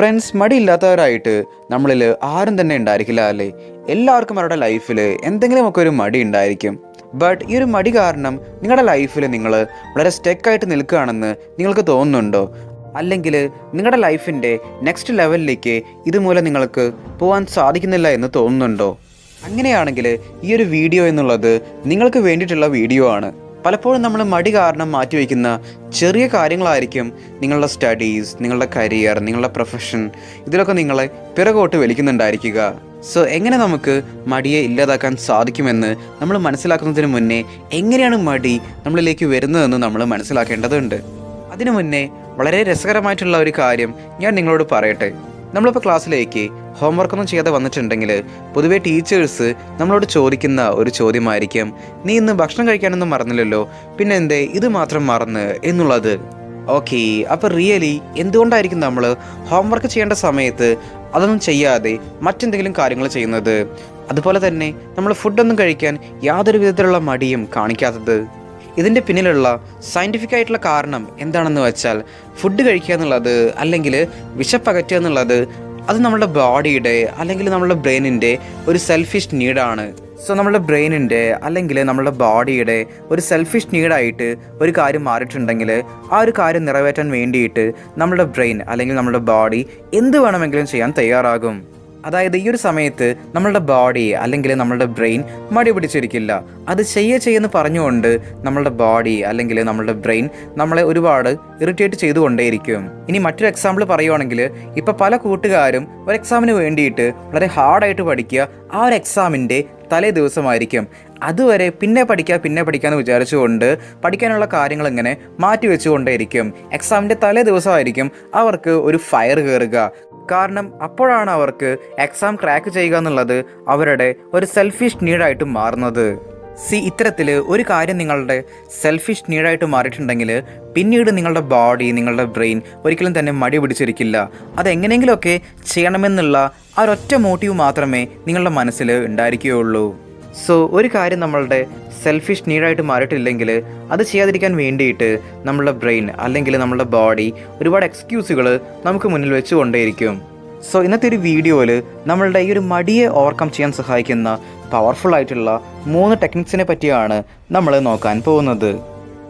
Friends മടിയില്ലാത്തവരായിട്ട് നമ്മളിൽ ആരും തന്നെ ഉണ്ടായിരിക്കില്ല അല്ലേ? എല്ലാവർക്കും അവരുടെ ലൈഫിൽ എന്തെങ്കിലുമൊക്കെ ഒരു മടി ഉണ്ടായിരിക്കും. ബട്ട് ഈ ഒരു മടി കാരണം നിങ്ങളുടെ ലൈഫിൽ നിങ്ങൾ വളരെ സ്റ്റെക്കായിട്ട് നിൽക്കുകയാണെന്ന് നിങ്ങൾക്ക് തോന്നുന്നുണ്ടോ? അല്ലെങ്കിൽ നിങ്ങളുടെ ലൈഫിന്റെ നെക്സ്റ്റ് ലെവലിലേക്ക് ഇതുമൂലം നിങ്ങൾക്ക് പോകാൻ സാധിക്കുന്നില്ല എന്ന് തോന്നുന്നുണ്ടോ? അങ്ങനെയാണെങ്കിൽ ഈ ഒരു വീഡിയോ എന്നുള്ളത് നിങ്ങൾക്ക് വേണ്ടിയിട്ടുള്ള വീഡിയോ ആണ്. പലപ്പോഴും നമ്മൾ മടി കാരണം മാറ്റിവെക്കുന്ന ചെറിയ കാര്യങ്ങളായിരിക്കും നിങ്ങളുടെ സ്റ്റഡീസ് നിങ്ങളുടെ കരിയർ നിങ്ങളുടെ പ്രൊഫഷൻ ഇതിലൊക്കെ നിങ്ങളെ പിറകോട്ട് വലിക്കുന്നുണ്ടായിരിക്കുക. സോ എങ്ങനെ നമുക്ക് മടിയെ ഇല്ലാതാക്കാൻ സാധിക്കുമെന്ന് നമ്മൾ മനസ്സിലാക്കുന്നതിന് മുന്നേ എങ്ങനെയാണ് മടി നമ്മളിലേക്ക് വരുന്നതെന്ന് നമ്മൾ മനസ്സിലാക്കേണ്ടതുണ്ട്. അതിനു മുന്നേ വളരെ രസകരമായിട്ടുള്ള ഒരു കാര്യം ഞാൻ നിങ്ങളോട് പറയട്ടെ. നമ്മളിപ്പോൾ ക്ലാസ്സിലേക്ക് ഹോംവർക്ക് ഒന്നും ചെയ്യാതെ വന്നിട്ടുണ്ടെങ്കിൽ പൊതുവെ ടീച്ചേഴ്സ് നമ്മളോട് ചോദിക്കുന്ന ഒരു ചോദ്യമായിരിക്കും നീ ഇന്ന് ഭക്ഷണം കഴിക്കാനൊന്നും മറന്നില്ലല്ലോ പിന്നെ എന്തേ ഇത് മാത്രം മറന്ന് എന്നുള്ളത്. ഓക്കെ അപ്പോൾ റിയലി എന്തുകൊണ്ടായിരിക്കും നമ്മൾ ഹോംവർക്ക് ചെയ്യേണ്ട സമയത്ത് അതൊന്നും ചെയ്യാതെ മറ്റെന്തെങ്കിലും കാര്യങ്ങൾ ചെയ്യുന്നത്? അതുപോലെ തന്നെ നമ്മൾ ഫുഡൊന്നും കഴിക്കാൻ യാതൊരു വിധത്തിലുള്ള മടിയും കാണിക്കാത്തത്? ഇതിന്റെ പിന്നിലുള്ള സയന്റിഫിക് ആയിട്ടുള്ള കാരണം എന്താണെന്ന് വെച്ചാൽ ഫുഡ് കഴിക്കുക എന്നുള്ളത് അല്ലെങ്കിൽ വിശപ്പകറ്റുക എന്നുള്ളത് അത് നമ്മുടെ ബോഡിയുടെ അല്ലെങ്കിൽ നമ്മുടെ ബ്രെയിനിന്റെ ഒരു സെൽഫിഷ് നീഡാണ് സോ നമ്മുടെ ബ്രെയിനിന്റെ അല്ലെങ്കിൽ നമ്മുടെ ബോഡിയുടെ ഒരു സെൽഫിഷ് നീഡായിട്ട് ഒരു കാര്യം മാറിയിട്ടുണ്ടെങ്കിൽ ആ ഒരു കാര്യം നിറവേറ്റാൻ വേണ്ടിയിട്ട് നമ്മുടെ ബ്രെയിൻ അല്ലെങ്കിൽ നമ്മുടെ ബോഡി എന്ത് വേണമെങ്കിലും ചെയ്യാൻ തയ്യാറാകും. അതായത് ഈ ഒരു സമയത്ത് നമ്മളുടെ ബോഡി അല്ലെങ്കിൽ നമ്മളുടെ ബ്രെയിൻ മടി പിടിച്ചിരിക്കില്ല. അത് ചെയ്യ ചെയ്യുമെന്ന് പറഞ്ഞുകൊണ്ട് നമ്മളുടെ ബോഡി അല്ലെങ്കിൽ നമ്മളുടെ ബ്രെയിൻ നമ്മളെ ഒരുപാട് ഇറിറ്റേറ്റ് ചെയ്തുകൊണ്ടേയിരിക്കും. ഇനി മറ്റൊരു എക്സാമ്പിൾ പറയുവാണെങ്കിൽ ഇപ്പോൾ പല കൂട്ടുകാരും ഒരു എക്സാമിന് വേണ്ടിയിട്ട് വളരെ ഹാർഡായിട്ട് പഠിക്കുക ആ ഒരു എക്സാമിന്റെ തലേ ദിവസമായിരിക്കും. അതുവരെ പിന്നെ പഠിക്കുക പിന്നെ പഠിക്കാമെന്ന് വിചാരിച്ചുകൊണ്ട് പഠിക്കാനുള്ള കാര്യങ്ങൾ ഇങ്ങനെ മാറ്റി വെച്ചുകൊണ്ടേയിരിക്കും. എക്സാമിന്റെ തലേ ദിവസമായിരിക്കും അവർക്ക് ഒരു ഫയർ കയറുക കാരണം അപ്പോഴാണ് അവർക്ക് എക്സാം ക്രാക്ക് ചെയ്യുക എന്നുള്ളത് അവരുടെ ഒരു സെൽഫിഷ് നീഡായിട്ട് മാറുന്നത്. സി ഇത്തരത്തിൽ ഒരു കാര്യം നിങ്ങളുടെ സെൽഫിഷ് നീഡായിട്ട് മാറിയിട്ടുണ്ടെങ്കിൽ പിന്നീട് നിങ്ങളുടെ ബോഡി നിങ്ങളുടെ ബ്രെയിൻ ഒരിക്കലും തന്നെ മടി പിടിച്ചിരിക്കില്ല. അതെങ്ങനെയെങ്കിലുമൊക്കെ ചെയ്യണമെന്നുള്ള ആ ഒരൊറ്റ മോട്ടീവ് മാത്രമേ നിങ്ങളുടെ മനസ്സിൽ ഉണ്ടായിരിക്കുകയുള്ളൂ. സോ ഒരു കാര്യം നമ്മളുടെ സെൽഫിഷ് നീഡായിട്ട് മാറിയിട്ടില്ലെങ്കിൽ അത് ചെയ്യാതിരിക്കാൻ വേണ്ടിയിട്ട് നമ്മളുടെ ബ്രെയിൻ അല്ലെങ്കിൽ നമ്മളുടെ ബോഡി ഒരുപാട് എക്സ്ക്യൂസുകൾ നമുക്ക് മുന്നിൽ വെച്ചുകൊണ്ടേയിരിക്കും. സോ ഇന്നത്തെ ഒരു വീഡിയോയിൽ നമ്മളുടെ ഈ ഒരു മടിയെ ഓവർകം ചെയ്യാൻ സഹായിക്കുന്ന പവർഫുൾ ആയിട്ടുള്ള മൂന്ന് ടെക്നിക്സിനെ പറ്റിയാണ് നമ്മൾ നോക്കാൻ പോകുന്നത്.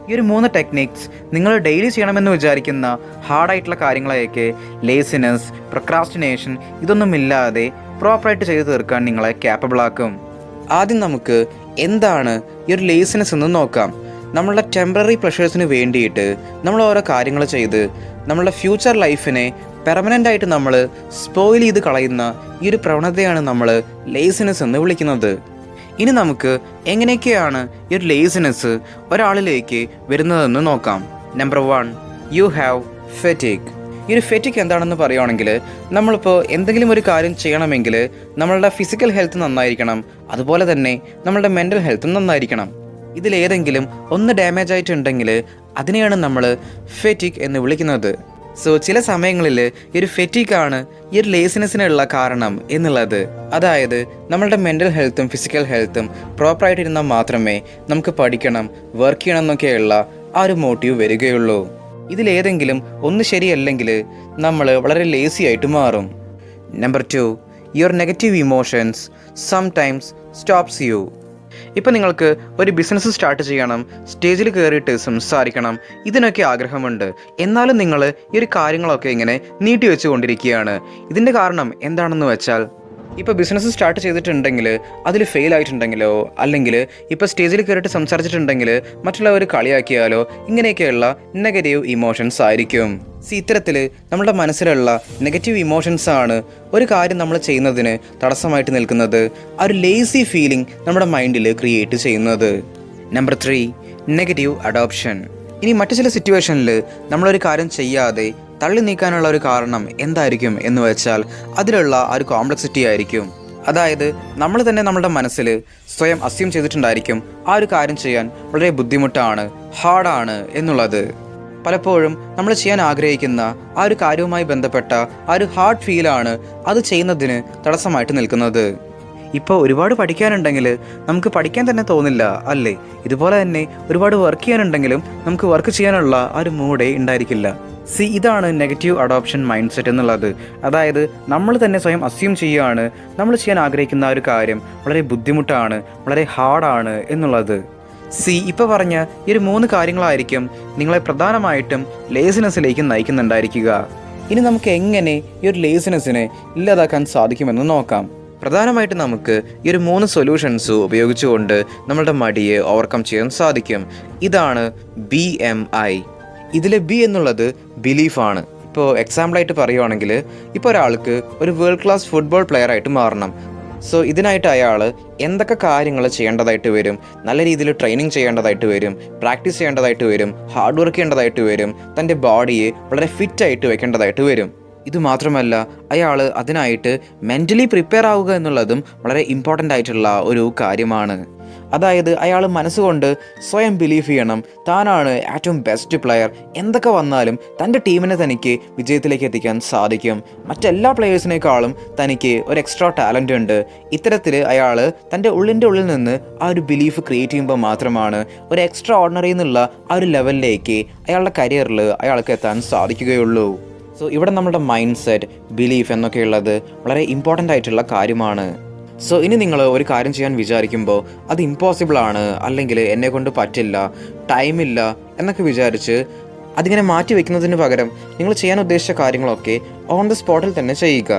ഈ ഒരു മൂന്ന് ടെക്നിക്സ് നിങ്ങൾ ഡെയിലി ചെയ്യണമെന്ന് വിചാരിക്കുന്ന ഹാർഡായിട്ടുള്ള കാര്യങ്ങളെയൊക്കെ ലേസിനെസ് പ്രൊക്രാസ്റ്റിനേഷൻ ഇതൊന്നും ഇല്ലാതെ പ്രോപ്പറായിട്ട് ചെയ്തു തീർക്കാൻ നിങ്ങളെ ക്യാപ്പബിൾ ആക്കും. ആദ്യം നമുക്ക് എന്താണ് ഈ ഒരു ലേസിനെസ് എന്ന് നോക്കാം. നമ്മളുടെ ടെമ്പററി പ്ലഷേഴ്സിന് വേണ്ടിയിട്ട് നമ്മൾ ഓരോ കാര്യങ്ങൾ ചെയ്ത് നമ്മളുടെ ഫ്യൂച്ചർ ലൈഫിനെ പെർമനന്റ് ആയിട്ട് നമ്മൾ സ്പോയിൽ ചെയ്ത് കളയുന്ന ഈ ഒരു പ്രവണതയാണ് നമ്മൾ ലേസിനെസ് എന്ന് വിളിക്കുന്നത്. ഇനി നമുക്ക് എങ്ങനെയൊക്കെയാണ് ഈ ഒരു ലേസിനെസ് ഒരാളിലേക്ക് വരുന്നതെന്ന് നോക്കാം. നമ്പർ വൺ യു ഹാവ് ഫെറ്റിക് ഈ ഒരു ഫെറ്റിക് എന്താണെന്ന് പറയുകയാണെങ്കിൽ നമ്മളിപ്പോൾ എന്തെങ്കിലും ഒരു കാര്യം ചെയ്യണമെങ്കിൽ നമ്മളുടെ ഫിസിക്കൽ ഹെൽത്ത് നന്നായിരിക്കണം. അതുപോലെ തന്നെ നമ്മളുടെ മെന്റൽ ഹെൽത്തും നന്നായിരിക്കണം. ഇതിലേതെങ്കിലും ഒന്ന് ഡാമേജ് ആയിട്ടുണ്ടെങ്കിൽ അതിനെയാണ് നമ്മൾ ഫെറ്റിക് എന്ന് വിളിക്കുന്നത്. സോ ചില സമയങ്ങളിൽ ഈ ഒരു ഫെറ്റിക്കാണ് ഈ ഒരു ലേസിനെസ്സിനുള്ള കാരണം എന്നുള്ളത്. അതായത് നമ്മളുടെ മെന്റൽ ഹെൽത്തും ഫിസിക്കൽ ഹെൽത്തും പ്രോപ്പറായിട്ട് ഇരുന്നാൽ മാത്രമേ നമുക്ക് പഠിക്കണം വർക്ക് ചെയ്യണം എന്നൊക്കെയുള്ള ആ ഒരു മോട്ടീവ് വരികയുള്ളൂ. ഇതിലേതെങ്കിലും ഒന്ന് ശരിയല്ലെങ്കിൽ നമ്മൾ വളരെ ലേസി ആയിട്ട് മാറും. Number two your negative emotions sometimes stops you ഇപ്പം നിങ്ങൾക്ക് ഒരു ബിസിനസ് സ്റ്റാർട്ട് ചെയ്യണം സ്റ്റേജിൽ കയറിയിട്ട് സംസാരിക്കണം ഇതിനൊക്കെ ആഗ്രഹമുണ്ട്. എന്നാലും നിങ്ങൾ ഈ ഒരു കാര്യങ്ങളൊക്കെ ഇങ്ങനെ നീട്ടി വെച്ചുകൊണ്ടിരിക്കുകയാണ്. ഇതിന്റെ കാരണം എന്താണെന്ന് വെച്ചാൽ ഇപ്പോൾ ബിസിനസ് സ്റ്റാർട്ട് ചെയ്തിട്ടുണ്ടെങ്കിൽ അതിൽ ഫെയിൽ ആയിട്ടുണ്ടെങ്കിലോ അല്ലെങ്കിൽ ഇപ്പോൾ സ്റ്റേജിൽ കയറിയിട്ട് സംസാരിച്ചിട്ടുണ്ടെങ്കിൽ മറ്റുള്ളവർ കളിയാക്കിയാലോ ഇങ്ങനെയൊക്കെയുള്ള നെഗറ്റീവ് ഇമോഷൻസ് ആയിരിക്കും. സി ഇത്തരത്തിൽ നമ്മുടെ മനസ്സിലുള്ള നെഗറ്റീവ് ഇമോഷൻസ് ആണ് ഒരു കാര്യം നമ്മൾ ചെയ്യുന്നതിന് തടസ്സമായിട്ട് നിൽക്കുന്നത്. ആ ഒരു ലേസി ഫീലിംഗ് നമ്മുടെ മൈൻഡിൽ ക്രിയേറ്റ് ചെയ്യുന്നത്. നമ്പർ ത്രീ നെഗറ്റീവ് അഡോപ്ഷൻ ഇനി മറ്റു ചില സിറ്റുവേഷനിൽ നമ്മളൊരു കാര്യം ചെയ്യാതെ തള്ളി നീക്കാനുള്ള ഒരു കാരണം എന്തായിരിക്കും എന്ന് വെച്ചാൽ അതിലുള്ള ആ ഒരു കോംപ്ലക്സിറ്റി ആയിരിക്കും. അതായത് നമ്മൾ തന്നെ നമ്മുടെ മനസ്സിൽ സ്വയം അസ്യം ചെയ്തിട്ടുണ്ടായിരിക്കും ആ ഒരു കാര്യം ചെയ്യാൻ വളരെ ബുദ്ധിമുട്ടാണ് ഹാർഡാണ് എന്നുള്ളത്. പലപ്പോഴും നമ്മൾ ചെയ്യാൻ ആഗ്രഹിക്കുന്ന ആ ഒരു കാര്യവുമായി ബന്ധപ്പെട്ട ആ ഒരു ഹാർഡ് ഫീലാണ് അത് ചെയ്യുന്നതിന് തടസ്സമായിട്ട് നിൽക്കുന്നത്. ഇപ്പോൾ ഒരുപാട് പഠിക്കാനുണ്ടെങ്കിൽ നമുക്ക് പഠിക്കാൻ തന്നെ തോന്നില്ല അല്ലേ? ഇതുപോലെ തന്നെ ഒരുപാട് വർക്ക് ചെയ്യാനുണ്ടെങ്കിലും നമുക്ക് വർക്ക് ചെയ്യാനുള്ള ആ ഒരു മൂഡേ ഉണ്ടായിരിക്കില്ല. സി ഇതാണ് നെഗറ്റീവ് അഡോപ്ഷൻ മൈൻഡ് സെറ്റ് എന്നുള്ളത്. അതായത് നമ്മൾ തന്നെ സ്വയം അസ്യൂം ചെയ്യുകയാണ് നമ്മൾ ചെയ്യാൻ ആഗ്രഹിക്കുന്ന ഒരു കാര്യം വളരെ ബുദ്ധിമുട്ടാണ് വളരെ ഹാർഡാണ് എന്നുള്ളത്. സി ഇപ്പോൾ പറഞ്ഞ ഈ ഒരു മൂന്ന് കാര്യങ്ങളായിരിക്കും നിങ്ങളെ പ്രധാനമായിട്ടും ലേസിനെസ്സിലേക്ക് നയിക്കുന്നുണ്ടായിരിക്കുക. ഇനി നമുക്ക് എങ്ങനെ ഈ ഒരു ലേസിനെസ്സിനെ ഇല്ലാതാക്കാൻ സാധിക്കുമെന്ന് നോക്കാം. പ്രധാനമായിട്ട് നമുക്ക് ഈ ഒരു മൂന്ന് സൊല്യൂഷൻസ് ഉപയോഗിച്ചുകൊണ്ട് നമ്മളുടെ മടിയെ ഓവർകം ചെയ്യാൻ സാധിക്കും. ഇതാണ് ബി എം ഐ ഇതിലെ ബി എന്നുള്ളത് ബിലീഫാണ് ഇപ്പോൾ എക്സാമ്പിളായിട്ട് പറയുവാണെങ്കിൽ ഇപ്പോൾ ഒരാൾക്ക് ഒരു വേൾഡ് ക്ലാസ് ഫുട്ബോൾ പ്ലെയർ ആയിട്ട് മാറണം. സോ ഇതിനായിട്ട് അയാൾ എന്തൊക്കെ കാര്യങ്ങൾ ചെയ്യേണ്ടതായിട്ട് വരും? നല്ല രീതിയിൽ ട്രെയിനിങ് ചെയ്യേണ്ടതായിട്ട് വരും പ്രാക്ടീസ് ചെയ്യേണ്ടതായിട്ട് വരും ഹാർഡ് വർക്ക് ചെയ്യേണ്ടതായിട്ട് വരും തന്റെ ബോഡിയെ വളരെ ഫിറ്റായിട്ട് വെക്കേണ്ടതായിട്ട് വരും. ഇത് മാത്രമല്ല അയാൾ അതിനായിട്ട് മെന്റലി പ്രിപ്പയർ ആവുക എന്നുള്ളതും വളരെ ഇമ്പോർട്ടന്റ് ആയിട്ടുള്ള ഒരു കാര്യമാണ്. അതായത് അയാൾ മനസ്സുകൊണ്ട് സ്വയം ബിലീവ് ചെയ്യണം താനാണ് ഏറ്റവും ബെസ്റ്റ് പ്ലെയർ എന്തൊക്കെ വന്നാലും തന്റെ ടീമിനെ തനിക്ക് വിജയത്തിലേക്ക് എത്തിക്കാൻ സാധിക്കും. മറ്റെല്ലാ പ്ലെയേഴ്സിനേക്കാളും തനിക്ക് ഒരു എക്സ്ട്രാ ടാലന്റ് ഉണ്ട്. ഇത്തരത്തിൽ അയാൾ തന്റെ ഉള്ളിന്റെ ഉള്ളിൽ നിന്ന് ആ ഒരു ബിലീഫ് ക്രിയേറ്റ് ചെയ്യുമ്പോൾ മാത്രമാണ് ഒരു എക്സ്ട്രാ ഓർഡിനറി എന്നുള്ള ആ ഒരു ലെവലിലേക്ക് അയാളുടെ കരിയറിൽ അയാൾക്ക് എത്താൻ സാധിക്കുകയുള്ളൂ. സോ ഇവിടെ നമ്മുടെ മൈൻഡ് സെറ്റ് ബിലീഫ് എന്നൊക്കെയുള്ളത് വളരെ ഇമ്പോർട്ടന്റ് ആയിട്ടുള്ള കാര്യമാണ്. സോ ഇനി നിങ്ങൾ ഒരു കാര്യം ചെയ്യാൻ വിചാരിക്കുമ്പോൾ അത് ഇമ്പോസിബിൾ ആണ് അല്ലെങ്കിൽ എന്നെ കൊണ്ട് പറ്റില്ല ടൈമില്ല എന്നൊക്കെ വിചാരിച്ച് അതിങ്ങനെ മാറ്റി വെക്കുന്നതിന് പകരം നിങ്ങൾ ചെയ്യാൻ ഉദ്ദേശിച്ച കാര്യങ്ങളൊക്കെ ഓൺ ദ സ്പോട്ടിൽ തന്നെ ചെയ്യുക.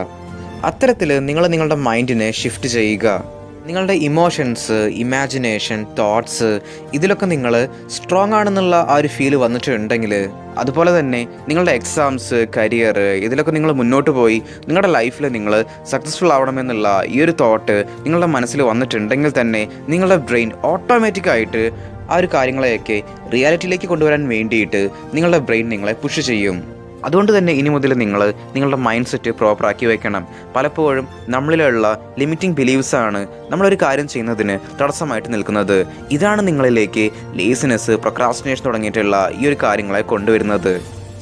അത്തരത്തിൽ നിങ്ങൾ നിങ്ങളുടെ മൈൻഡിനെ ഷിഫ്റ്റ് ചെയ്യുക. നിങ്ങളുടെ ഇമോഷൻസ് ഇമാജിനേഷൻ തോട്ട്സ് ഇതിലൊക്കെ നിങ്ങൾ സ്ട്രോങ് ആണെന്നുള്ള ആ ഒരു ഫീൽ വന്നിട്ടുണ്ടെങ്കിൽ അതുപോലെ തന്നെ നിങ്ങളുടെ എക്സാംസ് കരിയർ ഇതിലൊക്കെ നിങ്ങൾ മുന്നോട്ട് പോയി നിങ്ങളുടെ ലൈഫിൽ നിങ്ങൾ സക്സസ്ഫുൾ ആവണമെന്നുള്ള ഈ ഒരു തോട്ട് നിങ്ങളുടെ മനസ്സിൽ വന്നിട്ടുണ്ടെങ്കിൽ തന്നെ നിങ്ങളുടെ ബ്രെയിൻ ഓട്ടോമാറ്റിക്കായിട്ട് ആ ഒരു കാര്യങ്ങളെയൊക്കെ റിയാലിറ്റിയിലേക്ക് കൊണ്ടുവരാൻ വേണ്ടിയിട്ട് നിങ്ങളുടെ ബ്രെയിൻ നിങ്ങളെ പുഷ് ചെയ്യും. അതുകൊണ്ട് തന്നെ ഇനി മുതൽ നിങ്ങൾ നിങ്ങളുടെ മൈൻഡ് സെറ്റ് പ്രോപ്പറാക്കി വയ്ക്കണം പലപ്പോഴും നമ്മളിലുള്ള ലിമിറ്റിംഗ് ബിലീവ്സ് ആണ് നമ്മളൊരു കാര്യം ചെയ്യുന്നതിന് തടസ്സമായിട്ട് നിൽക്കുന്നത്. ഇതാണ് നിങ്ങളിലേക്ക് ലേസിനെസ് പ്രൊക്രാസ്റ്റിനേഷൻ തുടങ്ങിയിട്ടുള്ള ഈ ഒരു കാര്യങ്ങളെ കൊണ്ടുവരുന്നത്.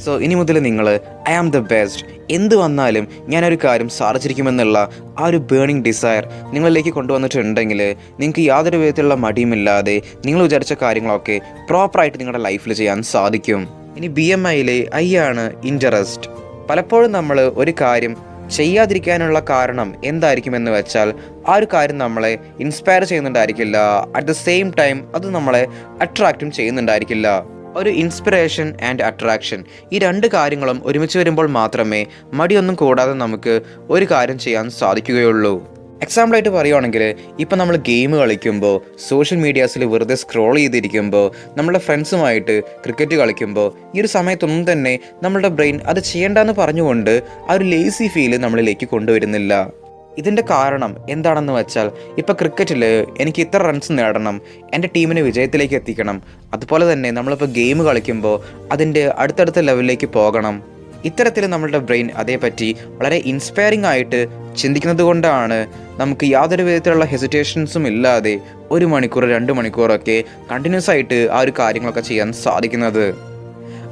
സോ ഇനി മുതൽ നിങ്ങൾ ഐ ആം ദ ബെസ്റ്റ് എന്ത് വന്നാലും ഞാനൊരു കാര്യം സാധിച്ചിരിക്കുമെന്നുള്ള ആ ഒരു ബേണിംഗ് ഡിസയർ നിങ്ങളിലേക്ക് കൊണ്ടുവന്നിട്ടുണ്ടെങ്കിൽ നിങ്ങൾക്ക് യാതൊരു വിധത്തിലുള്ള മടിയുമില്ലാതെ നിങ്ങൾ വിചാരിച്ച കാര്യങ്ങളൊക്കെ പ്രോപ്പറായിട്ട് നിങ്ങളുടെ ലൈഫിൽ ചെയ്യാൻ സാധിക്കും. ഇനി ബി എം ഐയിലെ ഐ ആണ് ഇൻട്രസ്റ്റ് പലപ്പോഴും നമ്മൾ ഒരു കാര്യം ചെയ്യാതിരിക്കാനുള്ള കാരണം എന്തായിരിക്കുമെന്ന് വെച്ചാൽ ആ ഒരു കാര്യം നമ്മളെ ഇൻസ്പയർ ചെയ്യുന്നുണ്ടായിരിക്കില്ല. അറ്റ് ദ സെയിം ടൈം അത് നമ്മളെ അട്രാക്റ്റും ചെയ്യുന്നുണ്ടായിരിക്കില്ല. ഒരു ഇൻസ്പിറേഷൻ ആൻഡ് അട്രാക്ഷൻ ഈ രണ്ട് കാര്യങ്ങളും ഒരുമിച്ച് വരുമ്പോൾ മാത്രമേ മടിയൊന്നും കൂടാതെ നമുക്ക് ഒരു കാര്യം ചെയ്യാൻ സാധിക്കുകയുള്ളൂ. എക്സാമ്പിളായിട്ട് പറയുവാണെങ്കിൽ ഇപ്പം നമ്മൾ ഗെയിം കളിക്കുമ്പോൾ സോഷ്യൽ മീഡിയാസിൽ വെറുതെ സ്ക്രോൾ ചെയ്തിരിക്കുമ്പോൾ നമ്മുടെ ഫ്രണ്ട്സുമായിട്ട് ക്രിക്കറ്റ് കളിക്കുമ്പോൾ ഈ ഒരു സമയത്തൊന്നും തന്നെ നമ്മുടെ ബ്രെയിൻ അത് ചെയ്യേണ്ടെന്ന് പറഞ്ഞുകൊണ്ട് ആ ഒരു ലേസി ഫീൽ നമ്മളിലേക്ക് കൊണ്ടുവരുന്നില്ല. ഇതിന്റെ കാരണം എന്താണെന്ന് വെച്ചാൽ ഇപ്പോൾ ക്രിക്കറ്റിൽ എനിക്ക് ഇത്ര റൺസ് നേടണം എന്റെ ടീമിനെ വിജയത്തിലേക്ക് എത്തിക്കണം. അതുപോലെ തന്നെ നമ്മളിപ്പോൾ ഗെയിം കളിക്കുമ്പോൾ അതിന്റെ അടുത്തടുത്ത ലെവലിലേക്ക് പോകണം. ഇത്തരത്തിൽ നമ്മളുടെ ബ്രെയിൻ അതേപ്പറ്റി വളരെ ഇൻസ്പയറിംഗ് ആയിട്ട് ചിന്തിക്കുന്നത് കൊണ്ടാണ് നമുക്ക് യാതൊരു വിധത്തിലുള്ള ഹെസിറ്റേഷൻസും ഇല്ലാതെ ഒരു മണിക്കൂർ രണ്ട് മണിക്കൂറൊക്കെ കണ്ടിന്യൂസ് ആയിട്ട് ആ ഒരു കാര്യങ്ങളൊക്കെ ചെയ്യാൻ സാധിക്കുന്നത്.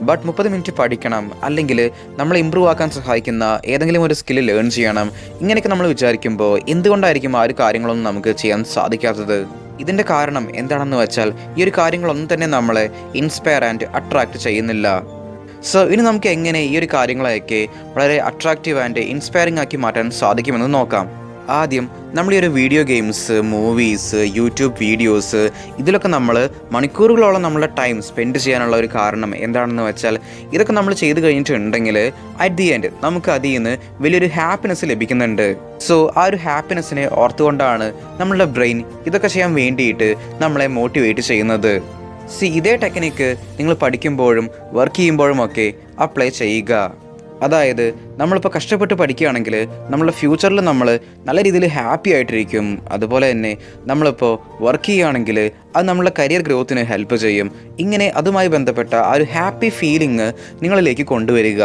ബട്ട് മുപ്പത് മിനിറ്റ് പഠിക്കണം അല്ലെങ്കിൽ നമ്മളെ ഇമ്പ്രൂവ് ആക്കാൻ സഹായിക്കുന്ന ഏതെങ്കിലും ഒരു സ്കില്ല് ലേൺ ചെയ്യണം ഇങ്ങനെയൊക്കെ നമ്മൾ വിചാരിക്കുമ്പോൾ എന്തുകൊണ്ടായിരിക്കും ആ ഒരു കാര്യങ്ങളൊന്നും നമുക്ക് ചെയ്യാൻ സാധിക്കാത്തത്? ഇതിന്റെ കാരണം എന്താണെന്ന് വെച്ചാൽ ഈ ഒരു കാര്യങ്ങളൊന്നും തന്നെ നമ്മളെ ഇൻസ്പയർ ആൻഡ് അട്രാക്റ്റ് ചെയ്യുന്നില്ല. സോ ഇനി നമുക്ക് എങ്ങനെ ഈ ഒരു കാര്യങ്ങളെയൊക്കെ വളരെ അട്രാക്റ്റീവ് ആൻഡ് ഇൻസ്പയറിംഗ് ആക്കി മാറ്റാൻ സാധിക്കുമെന്ന് നോക്കാം. ആദ്യം നമ്മൾ ഈ ഒരു video games movies YouTube videos ഇതിലൊക്കെ നമ്മൾ മണിക്കൂറുകളോളം നമ്മുടെ ടൈം സ്പെൻഡ് ചെയ്യാനുള്ള ഒരു കാരണം എന്താണെന്ന് വെച്ചാൽ ഇതൊക്കെ നമ്മൾ ചെയ്ത് കഴിഞ്ഞിട്ടുണ്ടെങ്കിൽ അറ്റ് ദി എൻഡ് നമുക്ക് അതിൽ നിന്ന് വലിയൊരു ഹാപ്പിനെസ് ലഭിക്കുന്നുണ്ട്. സോ ആ ഒരു ഹാപ്പിനെസ്സിനെ ഓർത്തുകൊണ്ടാണ് നമ്മളുടെ ബ്രെയിൻ ഇതൊക്കെ ചെയ്യാൻ വേണ്ടിയിട്ട് നമ്മളെ മോട്ടിവേറ്റ് ചെയ്യുന്നത്. സി ഇതേ ടെക്നിക്ക് നിങ്ങൾ പഠിക്കുമ്പോഴും വർക്ക് ചെയ്യുമ്പോഴും ഒക്കെ അപ്ലൈ ചെയ്യുക. അതായത് നമ്മളിപ്പോൾ കഷ്ടപ്പെട്ട് പഠിക്കുകയാണെങ്കിൽ നമ്മളുടെ ഫ്യൂച്ചറിൽ നമ്മൾ നല്ല രീതിയിൽ ഹാപ്പി ആയിട്ടിരിക്കും. അതുപോലെ തന്നെ നമ്മളിപ്പോൾ വർക്ക് ചെയ്യുകയാണെങ്കിൽ അത് നമ്മളുടെ കരിയർ ഗ്രോത്തിന് ഹെൽപ്പ് ചെയ്യും. ഇങ്ങനെ അതുമായി ബന്ധപ്പെട്ട ആ ഒരു ഹാപ്പി ഫീലിംഗ് നിങ്ങളിലേക്ക് കൊണ്ടുവരിക.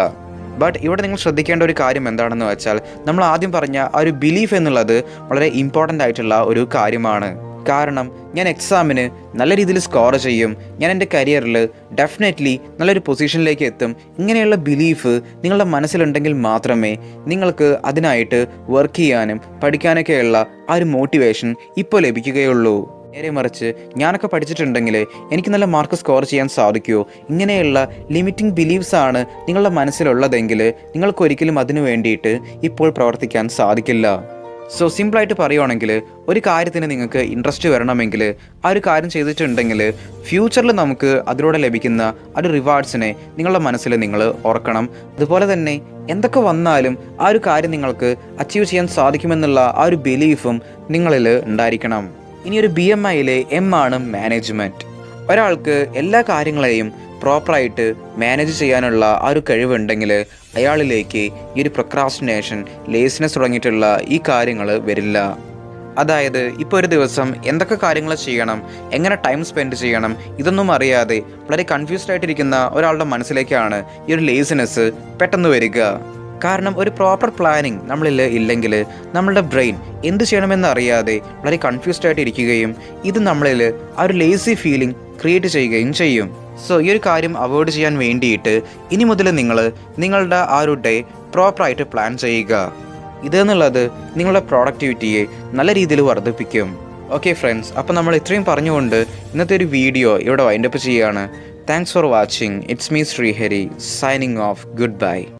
ബട്ട് ഇവിടെ നിങ്ങൾ ശ്രദ്ധിക്കേണ്ട ഒരു കാര്യം എന്താണെന്ന് വെച്ചാൽ നമ്മൾ ആദ്യം പറഞ്ഞ ആ ഒരു ബിലീഫ് എന്നുള്ളത് വളരെ ഇമ്പോർട്ടന്റ് ആയിട്ടുള്ള ഒരു കാര്യമാണ്. കാരണം ഞാൻ എക്സാമിന് നല്ല രീതിയിൽ സ്കോർ ചെയ്യും. ഞാൻ എന്റെ കരിയറിൽ ഡെഫിനറ്റ്ലി നല്ലൊരു പൊസിഷനിലേക്ക് എത്തും. ഇങ്ങനെയുള്ള ബിലീഫ് നിങ്ങളുടെ മനസ്സിലുണ്ടെങ്കിൽ മാത്രമേ നിങ്ങൾക്ക് അതിനായിട്ട് വർക്ക് ചെയ്യാനും പഠിക്കാനൊക്കെയുള്ള ആ ഒരു മോട്ടിവേഷൻ ഇപ്പോൾ ലഭിക്കുകയുള്ളൂ. നേരെ മറിച്ച് ഞാനൊക്കെ പഠിച്ചിട്ടുണ്ടെങ്കിൽ എനിക്ക് നല്ല മാർക്ക് സ്കോർ ചെയ്യാൻ സാധിക്കുമോ ഇങ്ങനെയുള്ള ലിമിറ്റിംഗ് ബിലീവ്സ് ആണ് നിങ്ങളുടെ മനസ്സിലുള്ളതെങ്കിൽ നിങ്ങൾക്കൊരിക്കലും അതിനു വേണ്ടിയിട്ട് ഇപ്പോൾ പ്രവർത്തിക്കാൻ സാധിക്കില്ല. സോ സിമ്പിളായിട്ട് പറയുവാണെങ്കിൽ ഒരു കാര്യത്തിന് നിങ്ങൾക്ക് ഇൻട്രസ്റ്റ് വരണമെങ്കിൽ ആ ഒരു കാര്യം ചെയ്തിട്ടുണ്ടെങ്കിൽ ഫ്യൂച്ചറിൽ നമുക്ക് അതിലൂടെ ലഭിക്കുന്ന ആ ഒരു റിവാർഡ്സിനെ നിങ്ങളുടെ മനസ്സിൽ നിങ്ങൾ ഓർക്കണം. അതുപോലെ തന്നെ എന്തൊക്കെ വന്നാലും ആ ഒരു കാര്യം നിങ്ങൾക്ക് അച്ചീവ് ചെയ്യാൻ സാധിക്കുമെന്നുള്ള ആ ഒരു ബിലീഫും നിങ്ങളിൽ ഉണ്ടായിരിക്കണം. ഇനി ഒരു ബി എം ഐയിലെ എം ആണ് മാനേജ്മെന്റ് ഒരാൾക്ക് എല്ലാ കാര്യങ്ങളെയും പ്രോപ്പറായിട്ട് മാനേജ് ചെയ്യാനുള്ള ആ ഒരു കഴിവുണ്ടെങ്കിൽ അയാളിലേക്ക് ഈ ഒരു പ്രൊക്രാസ്റ്റിനേഷൻ ലേസിനെസ് തുടങ്ങിയിട്ടുള്ള ഈ കാര്യങ്ങൾ വരില്ല. അതായത് ഇപ്പോൾ ഒരു ദിവസം എന്തൊക്കെ കാര്യങ്ങൾ ചെയ്യണം എങ്ങനെ ടൈം സ്പെൻഡ് ചെയ്യണം ഇതൊന്നും അറിയാതെ വളരെ കൺഫ്യൂസ്ഡ് ആയിട്ടിരിക്കുന്ന ഒരാളുടെ മനസ്സിലേക്കാണ് ഈ ഒരു ലേസിനെസ് പെട്ടെന്ന് വരിക. കാരണം ഒരു പ്രോപ്പർ പ്ലാനിങ് നമ്മളിൽ ഇല്ലെങ്കിൽ നമ്മളുടെ ബ്രെയിൻ എന്ത് ചെയ്യണമെന്ന് അറിയാതെ വളരെ കൺഫ്യൂസ്ഡ് ആയിട്ട് ഇരിക്കുകയും ഇത് നമ്മളിൽ ആ ഒരു ലേസി ഫീലിംഗ് ക്രിയേറ്റ് ചെയ്യുകയും ചെയ്യും. സോ ഈ ഒരു കാര്യം അവോയ്ഡ് ചെയ്യാൻ വേണ്ടിയിട്ട് ഇനി മുതൽ നിങ്ങൾ നിങ്ങളുടെ ആ ഒരു ഡേ പ്രോപ്പറായിട്ട് പ്ലാൻ ചെയ്യുക. ഇതെന്നുള്ളത് നിങ്ങളുടെ പ്രോഡക്റ്റിവിറ്റിയെ നല്ല രീതിയിൽ വർദ്ധിപ്പിക്കും. ഓക്കെ ഫ്രണ്ട്സ് അപ്പോൾ നമ്മൾ ഇത്രയും പറഞ്ഞുകൊണ്ട് ഇന്നത്തെ ഒരു വീഡിയോ ഇവിടെ വൈൻഡപ്പ് ചെയ്യുകയാണ്. Thanks for watching it's me Sreehari signing off goodbye